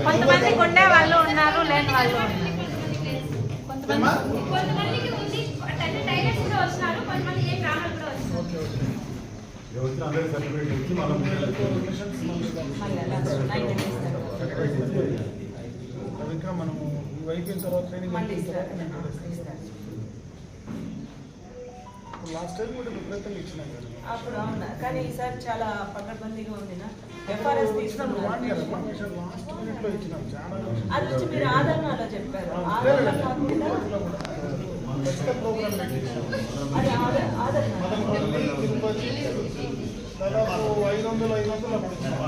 కొంతమంది ఉండే వాళ్ళు ఉన్నారు లేని వాళ్ళు? కొంతమందికి ఉంది. అంటే టైలర్స్ కూడా వస్తున్నారు కొంతమంది ఏ బ్రాహ్మణులు కూడా వస్తున్నారు ఓకే ఓకే. వచ్చిన అందరి సర్టిఫికేట్ ఇచ్చి మనం మళ్ళీ అలా నైన్ డేస్ తర్వాత అవి ఇంకా మనము ఇవి అయిపోయిన తర్వాత ట్రైనింగ్ లాస్ట్ టైం కూడా విపరీతంగా ఇచ్చినాం కదా. అప్పుడు అవునా? కానీ ఈసారి చాలా పకడ్బందీగా ఉంది ఎఫ్ఆర్ఎస్ మిషన్ లాస్ట్ మినిట్లో ఇచ్చినాం చాలా అది వచ్చి మీరు ఆదరణలో చెప్పారు. దాదాపు ఐదు వందలు ఐదు వందలు అప్పుడు ఇచ్చినాం.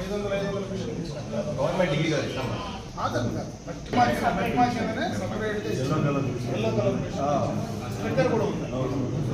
ఐదు వందలు ఐదు వందల మిషన్ ఇచ్చినాం. గవర్నమెంట్ డిగ్రీ కాదు ఇస్తాం ఆదరణ కాదు. మట్టి మార్చిన మట్టి మార్చిన సపరేట్ ఎల్లో కలర్ ఎల్లో కూడా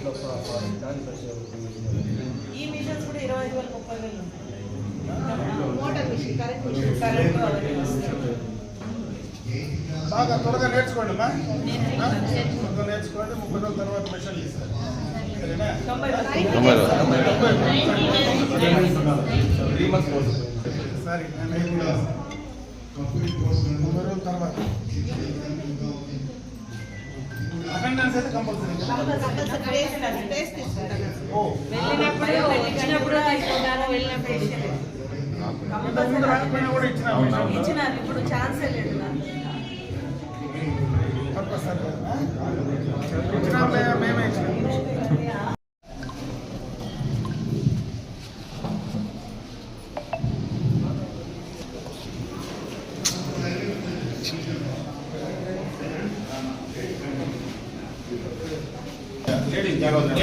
కూడా అవుతుంది ఈ మిషన్స్ కూడా ఇరవై ఐదు వేలు ముప్పై వేలు motor machine current machine. Current బాగా త్వరగా నేర్చుకోండి అమ్మా? త్వరగా నేర్చుకోండి ముప్పై రోజుల తర్వాత మిషన్లు ఇస్తారు. సరే నేను కూడా ముప్పై రోజుల తర్వాత. అటెండెన్స్ అయితే కంపల్సరీ వెళ్ళినప్పుడు కూడా ఇచ్చినారు ఇప్పుడు ఛాన్సే లేదు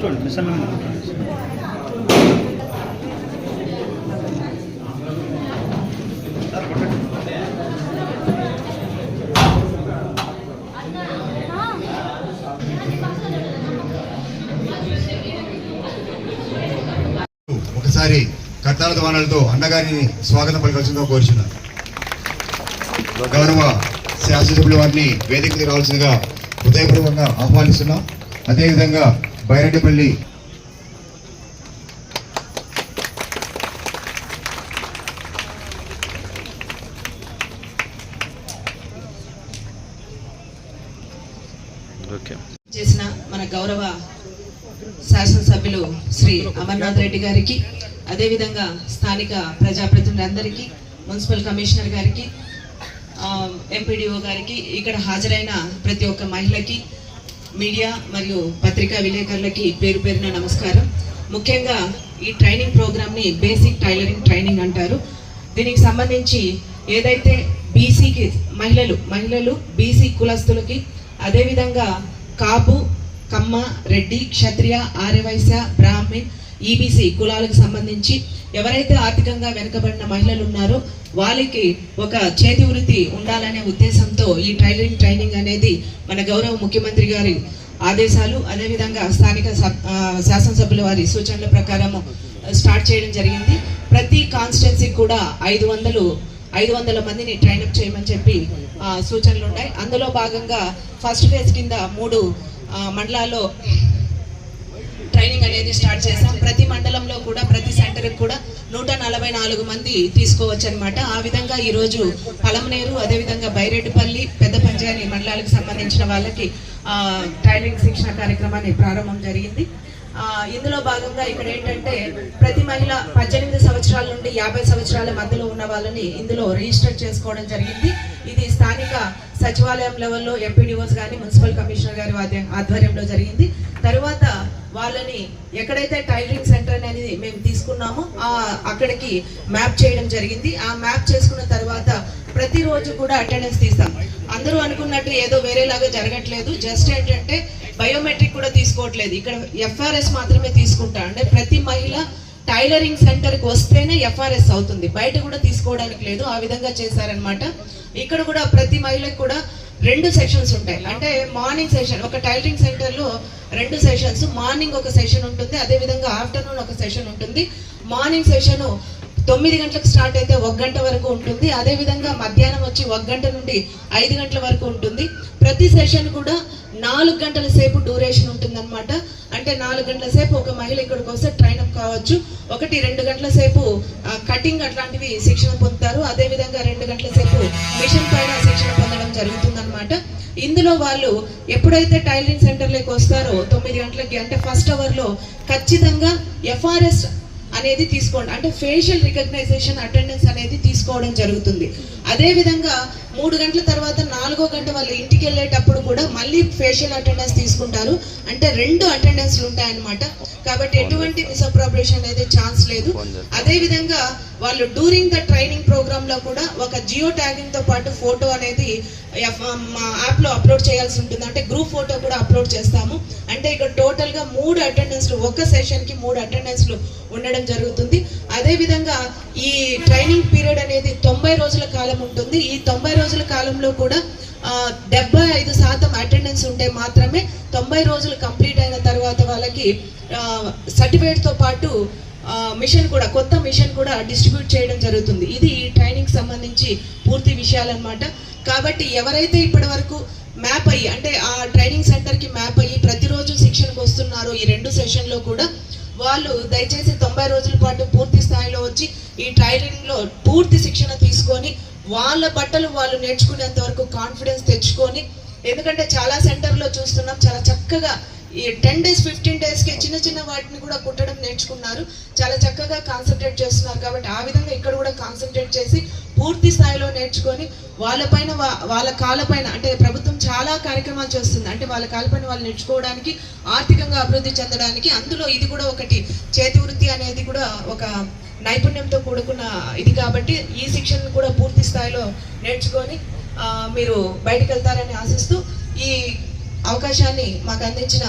చూడండి ఒకసారి కట్టాల ధ్వానాలతో అన్నగారిని స్వాగతం పలకాల్సిందిగా కోరుచున్నాను. గౌరవ శాసనసభ్యుల వారిని వేదికకి రావాల్సిందిగా హృదయపూర్వకంగా ఆహ్వానిస్తున్నాం. అదేవిధంగా బైరెడ్డిపల్లి చేసిన మన గౌరవ శాసనసభ్యులు శ్రీ అమర్నాథ్ రెడ్డి గారికి అదేవిధంగా స్థానిక ప్రజాప్రతినిధులందరికీ మున్సిపల్ కమిషనర్ గారికి ఎంపీడీఓ గారికి ఇక్కడ హాజరైన ప్రతి ఒక్క మహిళకి మీడియా మరియు పత్రికా విలేకరులకి పేరు పేరున నమస్కారం. ముఖ్యంగా ఈ ట్రైనింగ్ ప్రోగ్రామ్ని బేసిక్ టైలరింగ్ ట్రైనింగ్ అంటారు. దీనికి సంబంధించి ఏదైతే బీసీకి మహిళలు మహిళలు బీసీ కులస్తులకి అదేవిధంగా కాపు కమ్మ రెడ్డి క్షత్రియ ఆర్యవైశ్య బ్రాహ్మిన్ ఈబీసీ కులాలకు సంబంధించి ఎవరైతే ఆర్థికంగా వెనుకబడిన మహిళలు ఉన్నారో వాళ్ళకి ఒక చేతి వృత్తి ఉండాలనే ఉద్దేశంతో ఈ టైలరింగ్ ట్రైనింగ్ అనేది మన గౌరవ ముఖ్యమంత్రి గారి ఆదేశాలు అదేవిధంగా స్థానిక సబ్- శాసనసభ్యుల వారి సూచనల ప్రకారము స్టార్ట్ చేయడం జరిగింది. ప్రతి కాన్స్టిట్యున్సీకి కూడా ఐదు వందలు ఐదు వందల మందిని ట్రైనప్ చేయమని చెప్పి సూచనలు ఉన్నాయి. అందులో భాగంగా ఫస్ట్ ఫేజ్ కింద మూడు మండలాల్లో ట్రైనింగ్ అనేది స్టార్ట్ చేసాం ప్రతి మండలంలో కూడా ప్రతి సెంటర్కి కూడా నూట నలభై నాలుగు మంది తీసుకోవచ్చు అనమాట ఆ విధంగా ఈరోజు పలమనేరు అదేవిధంగా బైరెడ్డిపల్లి పెద్ద పంచాయతీ మండలాలకు సంబంధించిన వాళ్ళకి ట్రైనింగ్ శిక్షణ కార్యక్రమాన్ని ప్రారంభం జరిగింది. ఇందులో భాగంగా ఇక్కడ ఏంటంటే ప్రతి మహిళ పద్దెనిమిది సంవత్సరాల నుండి యాభై సంవత్సరాల మధ్యలో ఉన్న వాళ్ళని ఇందులో రిజిస్టర్ చేసుకోవడం జరిగింది. ఇది స్థానిక సచివాలయం లెవెల్లో ఎంపీడీఓస్ కానీ మున్సిపల్ కమిషనర్ గారి ఆధ్వర్యంలో జరిగింది. తర్వాత వాళ్ళని ఎక్కడైతే టైలరింగ్ సెంటర్ అనేది మేము తీసుకున్నామో ఆ అక్కడికి మ్యాప్ చేయడం జరిగింది. ఆ మ్యాప్ చేసుకున్న తర్వాత ప్రతిరోజు కూడా అటెండెన్స్ తీస్తాం. అందరూ అనుకున్నట్టు ఏదో వేరేలాగా జరగట్లేదు. జస్ట్ ఏంటంటే బయోమెట్రిక్ కూడా తీసుకోవట్లేదు. ఇక్కడ ఎఫ్ఆర్ఎస్ మాత్రమే తీసుకుంటా. అంటే ప్రతి మహిళ టైలరింగ్ సెంటర్కి వస్తేనే ఎఫ్ఆర్ఎస్ అవుతుంది. బయట కూడా తీసుకోవడానికి లేదు. ఆ విధంగా చేశారనమాట ఇక్కడ కూడా ప్రతి మహిళకు కూడా రెండు సెషన్స్ ఉంటాయి. అంటే మార్నింగ్ సెషన్ ఒక టైలరింగ్ సెంటర్లో రెండు సెషన్స్ మార్నింగ్ ఒక సెషన్ ఉంటుంది. అదే విధంగా ఆఫ్టర్నూన్ ఒక సెషన్ ఉంటుంది. మార్నింగ్ సెషన్ తొమ్మిది గంటలకు స్టార్ట్ అయితే ఒక గంట వరకు ఉంటుంది. అదే విధంగా మధ్యాహ్నం వచ్చి ఒక గంట నుండి ఐదు గంటల వరకు ఉంటుంది. ప్రతి సెషన్ కూడా నాలుగు గంటల సేపు డ్యూరేషన్ ఉంటుందన్నమాట. అంటే నాలుగు గంటల సేపు ఒక మహిళ ఇక్కడికి వస్తే ట్రైన్ అప్ కావచ్చు. ఒకటి రెండు గంటల సేపు కటింగ్ అట్లాంటివి శిక్షణ పొందుతారు. అదే విధంగా రెండు గంటల సేపు మిషన్ పైన శిక్షణ పొందడం జరుగుతుందన్నమాట. ఇందులో వాళ్ళు ఎప్పుడైతే టైలరింగ్ సెంటర్లోకి వస్తారో తొమ్మిది గంటలకి అంటే ఫస్ట్ అవర్లో ఖచ్చితంగా ఎఫ్ఆర్ఎస్ అనేది తీసుకోండి. అంటే ఫేషియల్ రికగ్నైజేషన్ అటెండెన్స్ అనేది తీసుకోవడం జరుగుతుంది. అదేవిధంగా మూడు గంటల తర్వాత నాలుగో గంట వాళ్ళు ఇంటికి వెళ్ళేటప్పుడు కూడా మళ్ళీ ఫేషియల్ అటెండెన్స్ తీసుకుంటారు. అంటే రెండు అటెండెన్స్లు ఉంటాయన్నమాట. కాబట్టి ఎటువంటి మిస్అప్రాపరేషన్ అనేది ఛాన్స్ లేదు. అదే విధంగా వాళ్ళు డ్యూరింగ్ ద ట్రైనింగ్ ప్రోగ్రామ్లో కూడా ఒక జియో ట్యాగింగ్తో పాటు ఫోటో అనేది మా యాప్లో అప్లోడ్ చేయాల్సి ఉంటుంది. అంటే గ్రూప్ ఫోటో కూడా అప్లోడ్ చేస్తాము. అంటే ఇక్కడ టోటల్గా మూడు అటెండెన్స్లు ఒక సెషన్కి మూడు అటెండెన్స్లు ఉండడం జరుగుతుంది. అదే విధంగా ఈ ట్రైనింగ్ పీరియడ్ అనేది తొంభై రోజుల కాలం ఉంటుంది. ఈ తొంభై రోజుల కాలంలో కూడా డెబ్బై ఐదు శాతం అటెండెన్స్ ఉంటే మాత్రమే తొంభై రోజులు కంప్లీట్ అయిన తర్వాత వాళ్ళకి సర్టిఫికేట్తో పాటు మిషన్ కూడా కొత్త మిషన్ కూడా డిస్ట్రిబ్యూట్ చేయడం జరుగుతుంది. ఇది ఈ ట్రైనింగ్ సంబంధించి పూర్తి విషయాలన్నమాట. కాబట్టి ఎవరైతే ఇప్పటి వరకు మ్యాప్ అయ్యి అంటే ఆ ట్రైనింగ్ సెంటర్కి మ్యాప్ అయ్యి ప్రతిరోజు శిక్షణకు వస్తున్నారో ఈ రెండు సెషన్లో కూడా వాళ్ళు దయచేసి తొంభై రోజుల పాటు పూర్తి స్థాయిలో వచ్చి ఈ ట్రైనింగ్లో పూర్తి శిక్షణ తీసుకొని వాళ్ళ బట్టలు వాళ్ళు నేర్చుకునేంత వరకు కాన్ఫిడెన్స్ తెచ్చుకొని ఎందుకంటే చాలా సెంటర్లో చూస్తున్నాం చాలా చక్కగా ఈ టెన్ డేస్ ఫిఫ్టీన్ డేస్కి చిన్న చిన్న వాటిని కూడా కుట్టడం నేర్చుకున్నారు. చాలా చక్కగా కాన్సన్ట్రేట్ చేస్తున్నారు కాబట్టి ఆ విధంగా ఇక్కడ కూడా కాన్సన్ట్రేట్ చేసి పూర్తి స్థాయిలో నేర్చుకొని వాళ్ళపైన వా- వాళ్ళ కాళ్ళపైన అంటే ప్రభుత్వం చాలా కార్యక్రమాలు చేస్తుంది. అంటే వాళ్ళ కాళ్ళపైన వాళ్ళు నేర్చుకోవడానికి ఆర్థికంగా అభివృద్ధి చెందడానికి అందులో ఇది కూడా ఒకటి. చేతి వృత్తి అనేది కూడా ఒక నైపుణ్యంతో కూడుకున్న ఇది కాబట్టి ఈ శిక్షణను కూడా పూర్తి స్థాయిలో నేర్చుకొని మీరు బయటకు వెళ్తారని ఆశిస్తూ ఈ అవకాశాన్ని మాకు అందించిన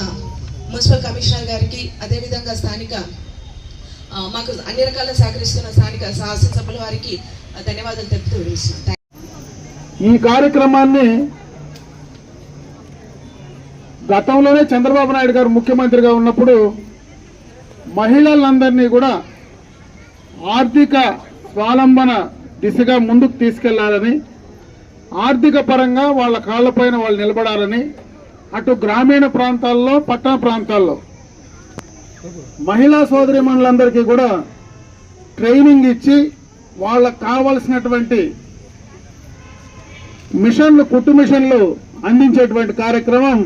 మున్సిపల్ కమిషనర్ గారికి అదేవిధంగా స్థానిక మాకు అన్ని రకాల సహకరిస్తున్న స్థానిక శాసనసభ్యుల వారికి ధన్యవాదాలు తెలుపుతూ వినిస్తున్నాను ఈ కార్యక్రమాన్ని గతంలోనే చంద్రబాబు నాయుడు గారు ముఖ్యమంత్రిగా ఉన్నప్పుడు మహిళలందరినీ కూడా ఆర్థిక స్వాలంబన దిశగా ముందుకు తీసుకెళ్ళాలని ఆర్థిక పరంగా వాళ్ళ కాళ్ళపైన వాళ్ళు నిలబడాలని అటు గ్రామీణ ప్రాంతాల్లో పట్టణ ప్రాంతాల్లో. మహిళా సోదరిమణులందరికీ కూడా ట్రైనింగ్ ఇచ్చి వాళ్ళకు కావలసినటువంటి మిషన్లు కుట్టు మిషన్లు అందించేటువంటి కార్యక్రమం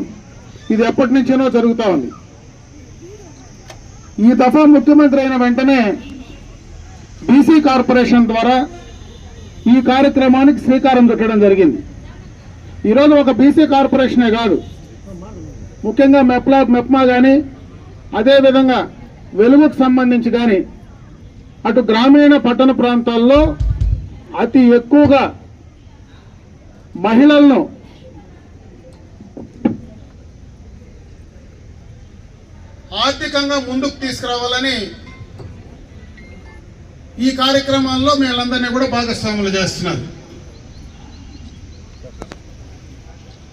ఇది ఎప్పటి నుంచేనో జరుగుతూ ఉంది. ఈ దఫా ముఖ్యమంత్రి అయిన వెంటనే బీసీ కార్పొరేషన్ ద్వారా ఈ కార్యక్రమానికి శ్రీకారం చుట్టడం జరిగింది. ఈరోజు ఒక బీసీ కార్పొరేషనే కాదు ముఖ్యంగా మెప్లా మెప్మా కానీ అదేవిధంగా వెలుగుకు సంబంధించి కానీ అటు గ్రామీణ పట్టణ ప్రాంతాల్లో అతి ఎక్కువగా మహిళలను ఆర్థికంగా ముందుకు తీసుకురావాలని ఈ కార్యక్రమాల్లో వీళ్ళందరినీ కూడా భాగస్వాములు చేస్తున్నారు.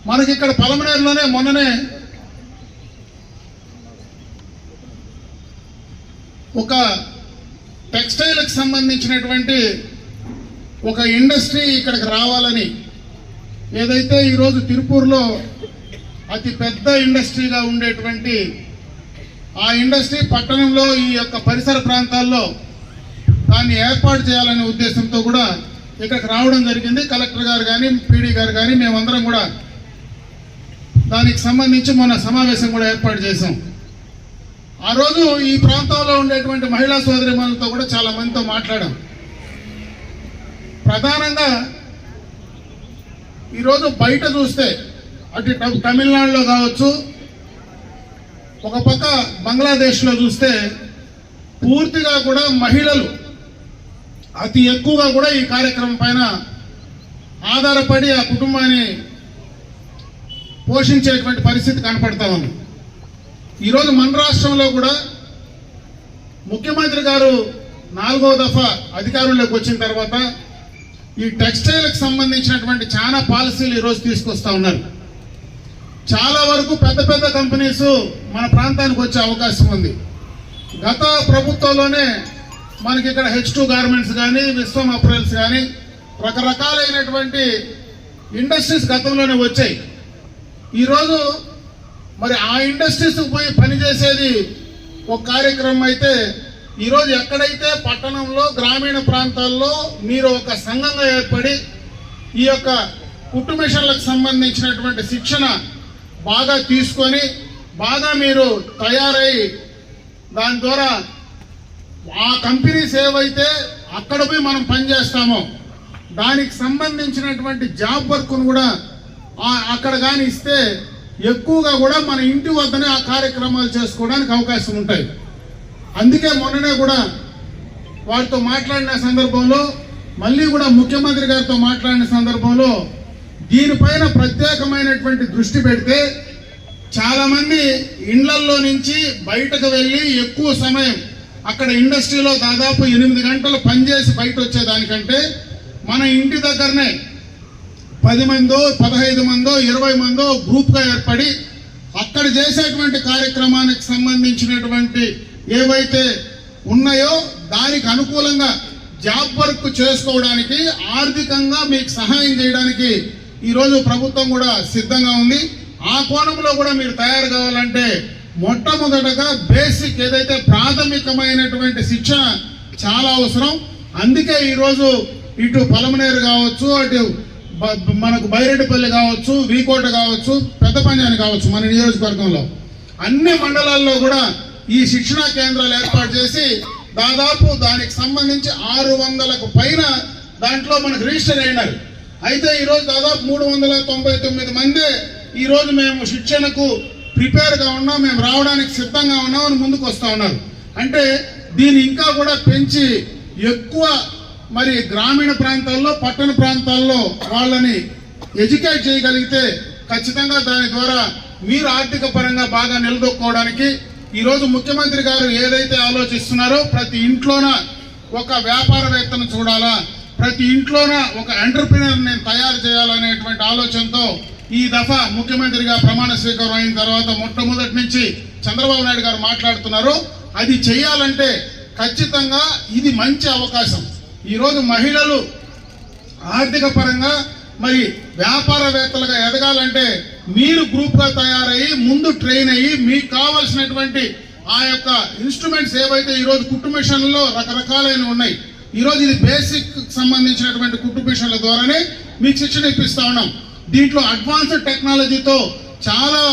మనకి ఇక్కడ పలమనేరులోనే మొన్ననే ఒక టెక్స్టైల్కి సంబంధించినటువంటి ఒక ఇండస్ట్రీ ఇక్కడికి రావాలని ఏదైతే ఈరోజు తిరుపూర్లో అతి పెద్ద ఇండస్ట్రీగా ఉండేటువంటి ఆ ఇండస్ట్రీ పట్టణంలో ఈ యొక్క పరిసర ప్రాంతాల్లో దాన్ని ఏర్పాటు చేయాలనే ఉద్దేశంతో కూడా ఇక్కడికి రావడం జరిగింది. కలెక్టర్ గారు కానీ పీడీ గారు కానీ మేమందరం కూడా దానికి సంబంధించి మొన్న సమావేశం కూడా ఏర్పాటు చేశాం. ఆ రోజు ఈ ప్రాంతంలో ఉండేటువంటి మహిళా సోదరిమణులతో కూడా చాలా మందితో మాట్లాడాం. ప్రధానంగా ఈరోజు బయట చూస్తే అటు తమిళనాడులో కావచ్చు ఒక పక్క బంగ్లాదేశ్లో చూస్తే పూర్తిగా కూడా మహిళలు అతి ఎక్కువగా కూడా ఈ కార్యక్రమం పైన ఆధారపడి ఆ కుటుంబాన్ని పోషించేటువంటి పరిస్థితి కనపడతా ఉంది. ఈరోజు మన రాష్ట్రంలో కూడా ముఖ్యమంత్రి గారు నాలుగో దఫా అధికారంలోకి వచ్చిన తర్వాత ఈ టెక్స్టైల్కి సంబంధించినటువంటి చాలా పాలసీలు ఈరోజు తీసుకొస్తూ ఉన్నారు. చాలా వరకు పెద్ద పెద్ద కంపెనీస్ మన ప్రాంతానికి వచ్చే అవకాశం ఉంది. గత ప్రభుత్వంలోనే మనకి ఇక్కడ హెచ్ టూ గార్మెంట్స్ కానీ విశ్వం అప్రైల్స్ కానీ రకరకాలైనటువంటి ఇండస్ట్రీస్ గతంలోనే వచ్చాయి. ఈరోజు మరి ఆ ఇండస్ట్రీస్కి పోయి పనిచేసేది ఒక కార్యక్రమం అయితే ఈరోజు ఎక్కడైతే పట్టణంలో గ్రామీణ ప్రాంతాల్లో మీరు ఒక సంఘంగా ఏర్పడి ఈ యొక్క కుట్టు సంబంధించినటువంటి శిక్షణ బాగా తీసుకొని బాగా మీరు తయారై దాని ద్వారా ఆ కంపెనీస్ ఏవైతే అక్కడ పోయి మనం పనిచేస్తామో దానికి సంబంధించినటువంటి జాబ్ వర్క్ను కూడా అక్కడ కానీ ఇస్తే ఎక్కువగా కూడా మన ఇంటి వద్దనే ఆ కార్యక్రమాలు చేసుకోవడానికి అవకాశం ఉంటాయి. అందుకే మొన్ననే కూడా వారితో మాట్లాడిన సందర్భంలో మళ్ళీ కూడా ముఖ్యమంత్రి గారితో మాట్లాడిన సందర్భంలో దీనిపైన ప్రత్యేకమైనటువంటి దృష్టి పెడితే చాలామంది ఇండ్లల్లో నుంచి బయటకు వెళ్ళి ఎక్కువ సమయం అక్కడ ఇండస్ట్రీలో దాదాపు ఎనిమిది గంటలు పనిచేసి బయట వచ్చేదానికంటే మన ఇంటి దగ్గరనే పది మందో పదహైదు మందో ఇరవై మందో గ్రూప్గా ఏర్పడి అక్కడ చేసేటువంటి కార్యక్రమానికి సంబంధించినటువంటి ఏవైతే ఉన్నాయో దానికి అనుకూలంగా జాబ్ వర్క్ చేసుకోవడానికి ఆర్థికంగా మీకు సహాయం చేయడానికి ఈరోజు ప్రభుత్వం కూడా సిద్ధంగా ఉంది. ఆ కోణంలో కూడా మీరు తయారు కావాలంటే మొట్టమొదటగా బేసిక్ ఏదైతే ప్రాథమికమైనటువంటి శిక్షణ చాలా అవసరం. అందుకే ఈరోజు ఇటు పలమనేరు కావచ్చు అటు మనకు బైరెడ్డిపల్లి కావచ్చు వీకోట కావచ్చు పెద్ద పంజాని కావచ్చు మన నియోజకవర్గంలో. అన్ని మండలాల్లో కూడా ఈ శిక్షణా కేంద్రాలు ఏర్పాటు చేసి దాదాపు దానికి సంబంధించి ఆరు వందలకు పైన దాంట్లో మనకు రిజిస్టర్ అయినారు. అయితే ఈరోజు దాదాపు మూడు వందల తొంభై తొమ్మిది మంది ఈరోజు మేము శిక్షణకు ప్రిపేర్గా ఉన్నాం మేము రావడానికి సిద్ధంగా ఉన్నాం అని ముందుకు వస్తూ ఉన్నారు. అంటే దీన్ని ఇంకా కూడా పెంచి ఎక్కువ మరి గ్రామీణ ప్రాంతాల్లో పట్టణ ప్రాంతాల్లో వాళ్ళని ఎడ్యుకేట్ చేయగలిగితే ఖచ్చితంగా దాని ద్వారా మీరు ఆర్థిక పరంగా బాగా నిలదొక్కోవడానికి ఈరోజు ముఖ్యమంత్రి గారు ఏదైతే ఆలోచిస్తున్నారో ప్రతి ఇంట్లోన ఒక వ్యాపారవేత్తను చూడాలా ప్రతి ఇంట్లోన ఒక ఎంటర్ప్రినర్ నేను తయారు చేయాలనేటువంటి ఆలోచనతో ఈ దఫా ముఖ్యమంత్రిగా ప్రమాణ స్వీకారం అయిన తర్వాత మొట్టమొదటి నుంచి చంద్రబాబు నాయుడు గారు మాట్లాడుతున్నారు. అది చేయాలంటే ఖచ్చితంగా ఇది మంచి అవకాశం. ఈరోజు మహిళలు ఆర్థిక పరంగా మరి వ్యాపారవేత్తలుగా ఎదగాలంటే మీరు గ్రూప్గా తయారయ్యి ముందు ట్రైన్ అయ్యి మీకు కావాల్సినటువంటి ఆ యొక్క ఇన్స్ట్రుమెంట్స్ ఏవైతే ఈరోజు కుట్టు మిషన్లో రకరకాలైన ఉన్నాయి ఈరోజు ఇది బేసిక్ సంబంధించినటువంటి కుట్టు మిషన్ల ద్వారానే మీకు శిక్షణ ఇప్పిస్తా ఉన్నాం. దీంట్లో అడ్వాన్స్డ్ టెక్నాలజీతో చాలా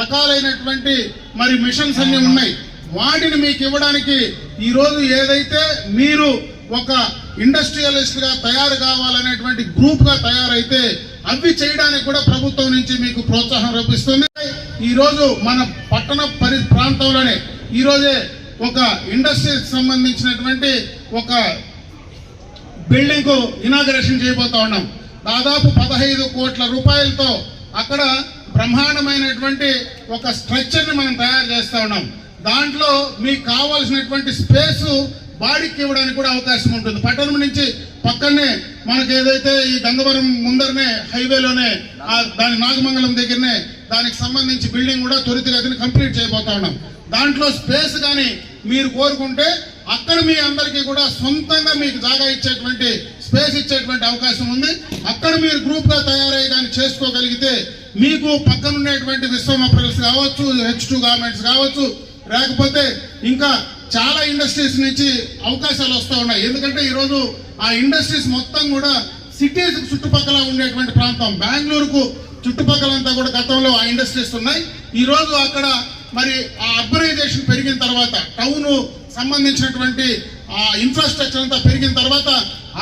రకాలైనటువంటి మరి మిషన్స్ అన్ని ఉన్నాయి. వాటిని మీకు ఇవ్వడానికి ఈరోజు ఏదైతే మీరు ఒక ఇండస్ట్రియలిస్ట్గా తయారు కావాలనేటువంటి గ్రూప్గా తయారైతే అవి చేయడానికి కూడా ప్రభుత్వం నుంచి మీకు ప్రోత్సాహం లభిస్తుంది ఈ రోజు మన పట్టణ పరి ప్రాంతంలోనే ఈరోజే ఒక ఇండస్ట్రీకి సంబంధించినటువంటి ఒక బిల్డింగ్కు ఇనాగరేషన్ చేయబోతా ఉన్నాం. దాదాపు పదహైదు కోట్ల రూపాయలతో అక్కడ బ్రహ్మాండమైనటువంటి ఒక స్ట్రక్చర్ని మనం తయారు చేస్తా ఉన్నాం. దాంట్లో మీకు కావాల్సినటువంటి స్పేస్ బాడీకి ఇవ్వడానికి కూడా అవకాశం ఉంటుంది. పట్టణం నుంచి పక్కనే మనకి ఏదైతే ఈ గంగవరం ముందరనే హైవేలోనే దాని నాగమంగళం దగ్గరనే దానికి సంబంధించి బిల్డింగ్ కూడా త్వరితగతిని కంప్లీట్ చేయబోతా ఉన్నాం. దాంట్లో స్పేస్ కానీ మీరు కోరుకుంటే అక్కడ మీ అందరికీ కూడా సొంతంగా మీకు జాగా ఇచ్చేటువంటి స్పేస్ ఇచ్చేటువంటి అవకాశం ఉంది. అక్కడ మీరు గ్రూప్గా తయారై కానీ చేసుకోగలిగితే మీకు పక్కనున్నటువంటి విశ్వమ విశ్వమప్రల్స్ కావచ్చు హెచ్ టూ గార్మెంట్స్ కావచ్చు లేకపోతే ఇంకా చాలా ఇండస్ట్రీస్ నుంచి అవకాశాలు వస్తూ ఉన్నాయి. ఎందుకంటే ఈరోజు ఆ ఇండస్ట్రీస్ మొత్తం కూడా సిటీస్ చుట్టుపక్కల ఉండేటువంటి ప్రాంతం. బెంగళూరుకు చుట్టుపక్కలంతా కూడా గతంలో ఆ ఇండస్ట్రీస్ ఉన్నాయి. ఈరోజు అక్కడ మరి ఆ అర్బనైజేషన్ పెరిగిన తర్వాత టౌన్ సంబంధించినటువంటి ఆ ఇన్ఫ్రాస్ట్రక్చర్ అంతా పెరిగిన తర్వాత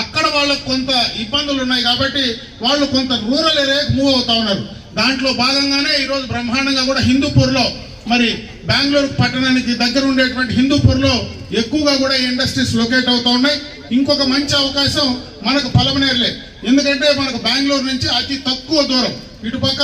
అక్కడ వాళ్ళకు కొంత ఇబ్బందులు ఉన్నాయి కాబట్టి వాళ్ళు కొంత రూరల్ ఏరియాకి మూవ్ అవుతా ఉన్నారు. దాంట్లో భాగంగానే ఈరోజు బ్రహ్మాండంగా కూడా హిందూపూర్లో మరి బెంగళూరు పట్టణానికి దగ్గర ఉండేటువంటి హిందూపూర్లో ఎక్కువగా కూడా ఇండస్ట్రీస్ లొకేట్ అవుతూ ఉన్నాయి. ఇంకొక మంచి అవకాశం మనకు పలమనేరులే. ఎందుకంటే మనకు బెంగళూరు నుంచి అతి తక్కువ దూరం. ఇటుపక్క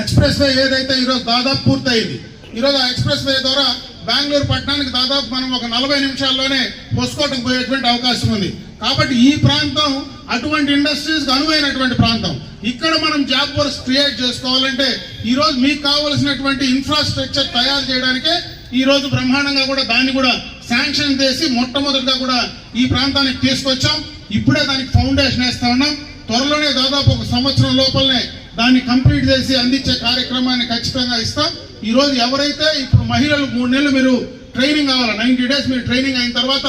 ఎక్స్ప్రెస్ వే ఏదైతే ఈరోజు దాదాపు పూర్తయింది. ఈరోజు ఆ ఎక్స్ప్రెస్ వే ద్వారా బెంగళూరు పట్టణానికి దాదాపు మనం ఒక నలభై నిమిషాల్లోనే పొసుకోవటం పోయేటువంటి అవకాశం ఉంది. కాబట్టి ఈ ప్రాంతం అటువంటి ఇండస్ట్రీస్కి అనువైనటువంటి ప్రాంతం. ఇక్కడ మనం జాబ్ వర్క్స్ క్రియేట్ చేసుకోవాలంటే ఈరోజు మీకు కావలసినటువంటి ఇన్ఫ్రాస్ట్రక్చర్ తయారు చేయడానికే ఈ రోజు బ్రహ్మాండంగా కూడా దాన్ని కూడా శాంక్షన్ చేసి మొట్టమొదటిగా కూడా ఈ ప్రాంతానికి తీసుకొచ్చాం. ఇప్పుడే దానికి ఫౌండేషన్ వేస్తా ఉన్నాం. త్వరలోనే దాదాపు ఒక సంవత్సరం లోపలనే దాన్ని కంప్లీట్ చేసి అందించే కార్యక్రమాన్ని ఖచ్చితంగా ఇస్తాం. ఈరోజు ఎవరైతే ఇప్పుడు మహిళలు మూడు నెలలు మీరు ట్రైనింగ్ కావాలి? నైన్టీ డేస్ మీరు ట్రైనింగ్ అయిన తర్వాత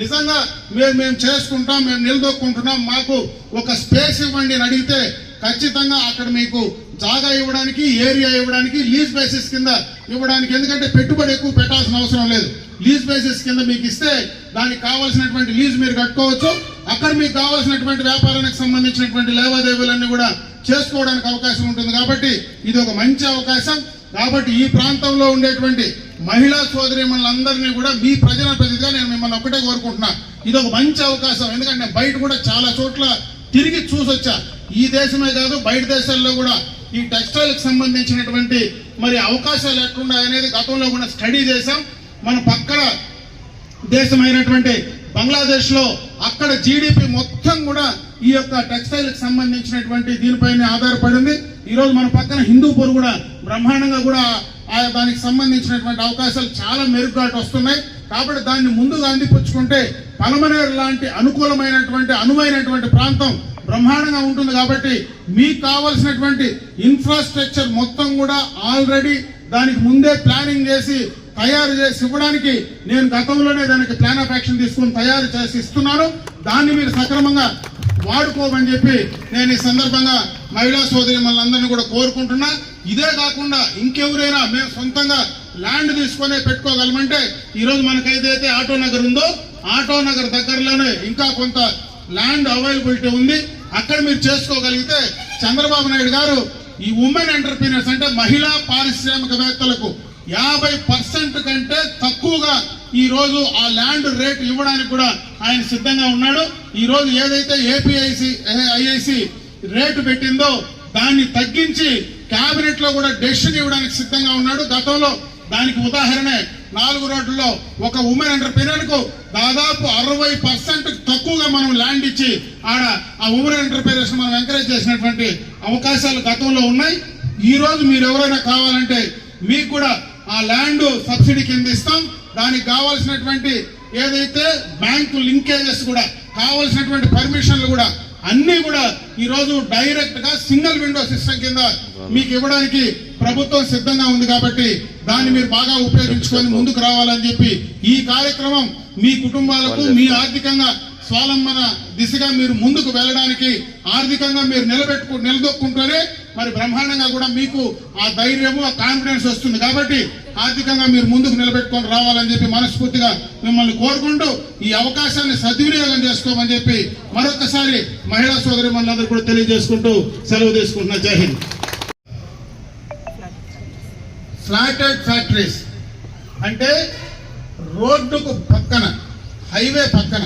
నిజంగా మేము మేము చేసుకుంటాం మేము నిలదొక్కుంటున్నాం. మాకు ఒక స్పేస్ ఇవ్వండి అని అడిగితే ఖచ్చితంగా అక్కడ మీకు జాగా ఇవ్వడానికి ఏరియా ఇవ్వడానికి లీజ్ బేసిస్ కింద ఇవ్వడానికి ఎందుకంటే పెట్టుబడి ఎక్కువ పెట్టాల్సిన అవసరం లేదు. లీజ్ బేసిస్ కింద మీకు ఇస్తే దానికి కావాల్సినటువంటి లీజ్ మీరు కట్టుకోవచ్చు. అక్కడ మీకు కావాల్సినటువంటి వ్యాపారానికి సంబంధించినటువంటి లావాదేవీలన్నీ కూడా చేసుకోవడానికి అవకాశం ఉంటుంది కాబట్టి ఇది ఒక మంచి అవకాశం. కాబట్టి ఈ ప్రాంతంలో ఉండేటువంటి మహిళా సోదరి అందరినీ కూడా మీ ప్రజల ప్రతిగా నేను మిమ్మల్ని ఒకటే కోరుకుంటున్నా. ఇది ఒక మంచి అవకాశం. ఎందుకంటే బయట కూడా చాలా చోట్ల తిరిగి చూసొచ్చా ఈ దేశమే కాదు బయట దేశాల్లో కూడా ఈ టెక్స్టైల్కి సంబంధించినటువంటి మరి అవకాశాలు ఎట్లున్నాయి అనేది గతంలో కూడా స్టడీ చేశాం. మన పక్కన దేశమైనటువంటి బంగ్లాదేశ్లో అక్కడ జీడిపి మొత్తం కూడా ఈ యొక్క టెక్స్టైల్కి సంబంధించినటువంటి దీనిపైన ఆధారపడింది. ఈరోజు మన పక్కన హిందూపూర్ కూడా బ్రహ్మాండంగా కూడా ఆ దానికి సంబంధించినటువంటి అవకాశాలు చాలా మెరుగ్గాటు వస్తున్నాయి. కాబట్టి దాన్ని ముందుగా అందిపుచ్చుకుంటే పలమనేరు లాంటి అనుకూలమైనటువంటి అనువైనటువంటి ప్రాంతం బ్రహ్మాండంగా ఉంటుంది కాబట్టి మీకు కావలసినటువంటి ఇన్ఫ్రాస్ట్రక్చర్ మొత్తం కూడా ఆల్రెడీ దానికి ముందే ప్లానింగ్ చేసి తయారు చేసి ఇవ్వడానికి నేను గతంలోనే దానికి ప్లాన్ ఆఫ్ యాక్షన్ తీసుకుని తయారు చేసి ఇస్తున్నాను. దాన్ని మీరు సక్రమంగా వాడుకోమని చెప్పి నేను ఈ సందర్భంగా మహిళా సోదరి మనందరినీ కూడా కోరుకుంటున్నా. ఇదే కాకుండా ఇంకెవరైనా మేము సొంతంగా ల్యాండ్ తీసుకొని పెట్టుకోగలమంటే ఈరోజు మనకైతే ఆటో నగర్ ఉందో ఆటో నగర్ దగ్గరలోనే ఇంకా కొంత ల్యాండ్ అవైలబిలిటీ ఉంది. అక్కడ మీరు చేసుకోగలిగితే చంద్రబాబు నాయుడు గారు ఈ ఉమెన్ ఎంటర్ప్రీనర్స్ అంటే మహిళా పారిశ్రామికవేత్తలకు యాభై పర్సెంట్ కంటే తక్కువగా ఈ రోజు ఆ ల్యాండ్ రేట్ ఇవ్వడానికి కూడా ఆయన సిద్ధంగా ఉన్నాడు. ఈ రోజు ఏదైతే ఏపీఐసి ఐఐసి రేటు పెట్టిందో దాన్ని తగ్గించి కేబినెట్లో కూడా డెసిషన్ ఇవ్వడానికి సిద్ధంగా ఉన్నాడు. గతంలో దానికి ఉదాహరణే నాలుగు రోడ్లలో ఒక ఉమెన్ ఎంటర్ప్రీనర్కు దాదాపు అరవై పర్సెంట్ తక్కువగా మనం ల్యాండ్ ఇచ్చి ఆడ ఆ ఉమెన్ ఎంటర్ప్రీనర్స్ మనం ఎంకరేజ్ చేసినటువంటి అవకాశాలు గతంలో ఉన్నాయి. ఈ రోజు మీరు ఎవరైనా కావాలంటే మీకు కూడా ఆ ల్యాండ్ సబ్సిడీ కింద ఇస్తాం. దానికి కావాల్సినటువంటి ఏదైతే బ్యాంకు లింకేజెస్ కూడా కావాల్సినటువంటి పర్మిషన్లు కూడా అన్ని కూడా ఈ రోజు డైరెక్ట్గా సింగిల్ విండో సిస్టమ్ కింద మీకు ఇవ్వడానికి ప్రభుత్వం సిద్ధంగా ఉంది కాబట్టి దాన్ని మీరు బాగా ఉపయోగించుకొని ముందుకు రావాలని చెప్పి ఈ కార్యక్రమం మీ కుటుంబాలకు మీ ఆర్థికంగా స్వాలంబన దిశగా మీరు ముందుకు వెళ్ళడానికి ఆర్థికంగా మీరు నిలబెట్టుకు నిలదొక్కుంటూనే మరి బ్రహ్మాండంగా కూడా మీకు ఆ ధైర్యము ఆ కాన్ఫిడెన్స్ వస్తుంది. కాబట్టి ఆర్థికంగా మీరు ముందుకు నిలబెట్టుకొని రావాలని చెప్పి మనస్ఫూర్తిగా మిమ్మల్ని కోరుకుంటూ ఈ అవకాశాన్ని సద్వినియోగం చేసుకోమని చెప్పి మరొకసారి మహిళా సోదరి మనందరూ కూడా తెలియజేసుకుంటూ సెలవు తీసుకుంటున్నా. జై హింద్. ఫ్లాటెడ్ ఫ్యాక్టరీస్ అంటే రోడ్డుకు పక్కన హైవే పక్కన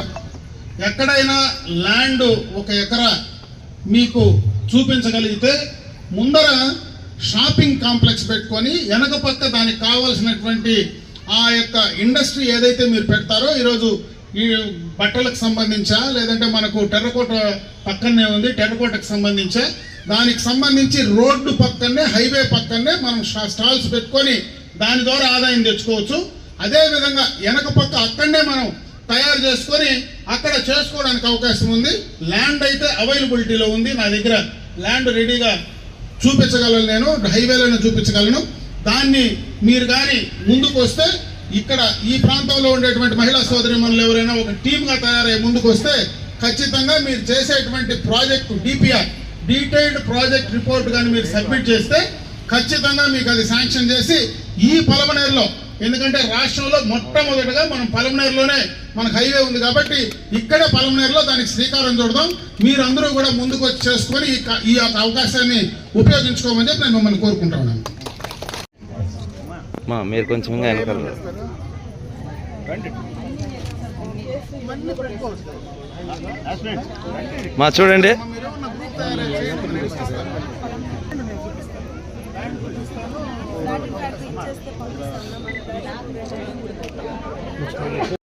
ఎక్కడైనా ల్యాండ్ ఒక ఎకరా మీకు చూపించగలిగితే ముందర షాపింగ్ కాంప్లెక్స్ పెట్టుకొని వెనక పక్క దానికి కావాల్సినటువంటి ఆ యొక్క ఇండస్ట్రీ ఏదైతే మీరు పెడతారో ఈరోజు ఈ బట్టలకు సంబంధించా లేదంటే మనకు టెర్రకోట పక్కనే ఉంది టెర్రకోటకు సంబంధించా దానికి సంబంధించి రోడ్డు పక్కనే హైవే పక్కనే మనం స్టాల్స్ పెట్టుకొని దాని ద్వారా ఆదాయం తెచ్చుకోవచ్చు. అదే విధంగా వెనక పక్క అక్కడనే మనం తయారు చేసుకొని అక్కడ చేసుకోవడానికి అవకాశం ఉంది. ల్యాండ్ అయితే అవైలబిలిటీలో ఉంది నా దగ్గర. ల్యాండ్ రెడీగా చూపించగలను నేను హైవేలను చూపించగలను. దాన్ని మీరు కానీ ముందుకు వస్తే ఇక్కడ ఈ ప్రాంతంలో ఉండేటువంటి మహిళా సోదరిమణులు ఎవరైనా ఒక టీమ్గా తయారై ముందుకు వస్తే ఖచ్చితంగా మీరు చేసేటువంటి project DPR detailed project report కానీ మీరు సబ్మిట్ చేస్తే ఖచ్చితంగా మీకు అది శాంక్షన్ చేసి ఈ పలమనేరులో ఎందుకంటే రాష్ట్రంలో మొట్టమొదటిగా మనం పలమనేరులోనే మనకు హైవే ఉంది కాబట్టి ఇక్కడే పలమనేరులో దానికి శ్రీకారం చుడదాం. మీరందరూ కూడా ముందుకు వచ్చి చేసుకొని ఈ యొక్క అవకాశాన్ని ఉపయోగించుకోమని చెప్పి నేను మిమ్మల్ని కోరుకుంటా ఉన్నాను మా మీరు కొంచెం ఇంకా వెనకాల చేస్తే చూడండి